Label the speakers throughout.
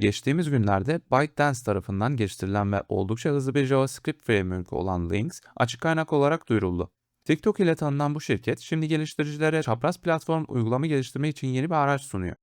Speaker 1: Geçtiğimiz günlerde ByteDance tarafından geliştirilen ve oldukça hızlı bir JavaScript framework olan Lynx açık kaynak olarak duyuruldu. TikTok ile tanınan bu şirket şimdi geliştiricilere çapraz platform uygulama geliştirme için yeni bir araç sunuyor.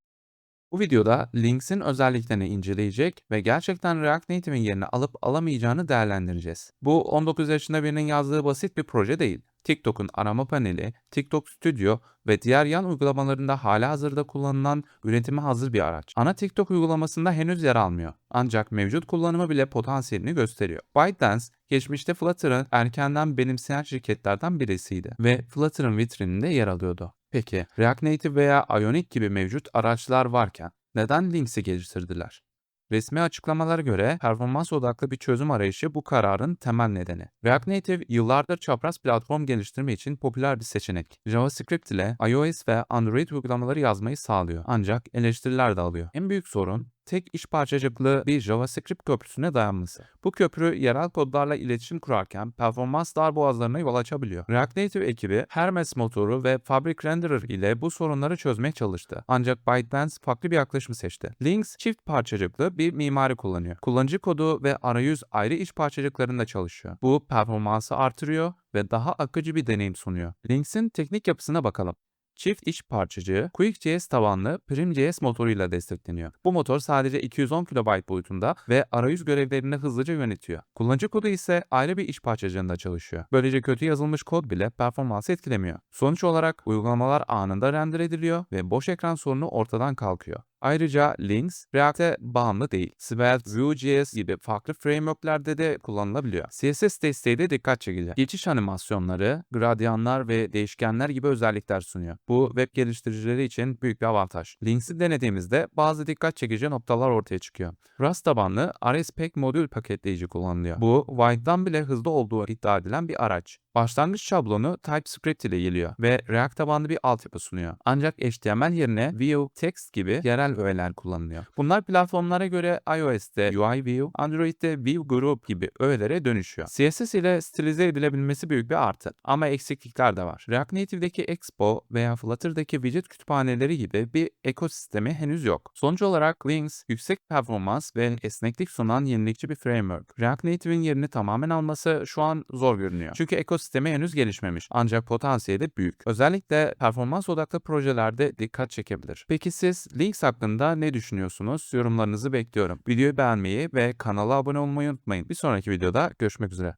Speaker 1: Bu videoda Lynx'in özelliklerini inceleyecek ve gerçekten React Native'in yerini alıp alamayacağını değerlendireceğiz. Bu 19 yaşında birinin yazdığı basit bir proje değil. TikTok'un arama paneli, TikTok Studio ve diğer yan uygulamalarında halihazırda kullanılan üretime hazır bir araç. Ana TikTok uygulamasında henüz yer almıyor. Ancak mevcut kullanımı bile potansiyelini gösteriyor. ByteDance, geçmişte Flutter'ı erkenden benimseyen şirketlerden birisiydi ve Flutter'ın vitrininde yer alıyordu. Peki, React Native veya Ionic gibi mevcut araçlar varken neden Lynx'i geliştirdiler? Resmi açıklamalara göre performans odaklı bir çözüm arayışı bu kararın temel nedeni. React Native yıllardır çapraz platform geliştirme için popüler bir seçenek. JavaScript ile iOS ve Android uygulamaları yazmayı sağlıyor. Ancak eleştiriler de alıyor. En büyük sorun tek iş parçacıklı bir JavaScript köprüsüne dayanması. Bu köprü yerel kodlarla iletişim kurarken performans darboğazlarına yol açabiliyor. React Native ekibi Hermes motoru ve Fabric Renderer ile bu sorunları çözmeye çalıştı. Ancak ByteDance farklı bir yaklaşım seçti. Lynx çift parçacıklı bir mimari kullanıyor. Kullanıcı kodu ve arayüz ayrı iş parçacıklarında çalışıyor. Bu performansı artırıyor ve daha akıcı bir deneyim sunuyor. Lynx'in teknik yapısına bakalım. Çift iç parçacığı QuickJS tabanlı Prim.js motoruyla destekleniyor. Bu motor sadece 210 KB boyutunda ve arayüz görevlerini hızlıca yönetiyor. Kullanıcı kodu ise ayrı bir iç parçacığında çalışıyor. Böylece kötü yazılmış kod bile performansı etkilemiyor. Sonuç olarak uygulamalar anında render ediliyor ve boş ekran sorunu ortadan kalkıyor. Ayrıca Lynx, React'e bağımlı değil. Svelte, Vue.js gibi farklı frameworklerde de kullanılabiliyor. CSS desteği de dikkat çekici. Geçiş animasyonları, gradyanlar ve değişkenler gibi özellikler sunuyor. Bu web geliştiricileri için büyük bir avantaj. Lynx'i denediğimizde bazı dikkat çekici noktalar ortaya çıkıyor. Rust tabanlı RSpec modül paketleyici kullanılıyor. Bu, White'dan bile hızlı olduğu iddia edilen bir araç. Başlangıç şablonu TypeScript ile geliyor ve React tabanlı bir altyapı sunuyor. Ancak HTML yerine Vue, Text gibi yerel öğeler kullanılıyor. Bunlar platformlara göre iOS'te UI View, Android'de View Group gibi öğelere dönüşüyor. CSS ile stilize edilebilmesi büyük bir artı ama eksiklikler de var. React Native'deki Expo veya Flutter'daki widget kütüphaneleri gibi bir ekosistemi henüz yok. Sonuç olarak Lynx, yüksek performans ve esneklik sunan yenilikçi bir framework. React Native'in yerini tamamen alması şu an zor görünüyor. Çünkü ekosistemi henüz gelişmemiş ancak potansiyeli büyük. Özellikle performans odaklı projelerde dikkat çekebilir. Peki siz Lynx hakkında ne düşünüyorsunuz? Yorumlarınızı bekliyorum. Videoyu beğenmeyi ve kanala abone olmayı unutmayın. Bir sonraki videoda görüşmek üzere.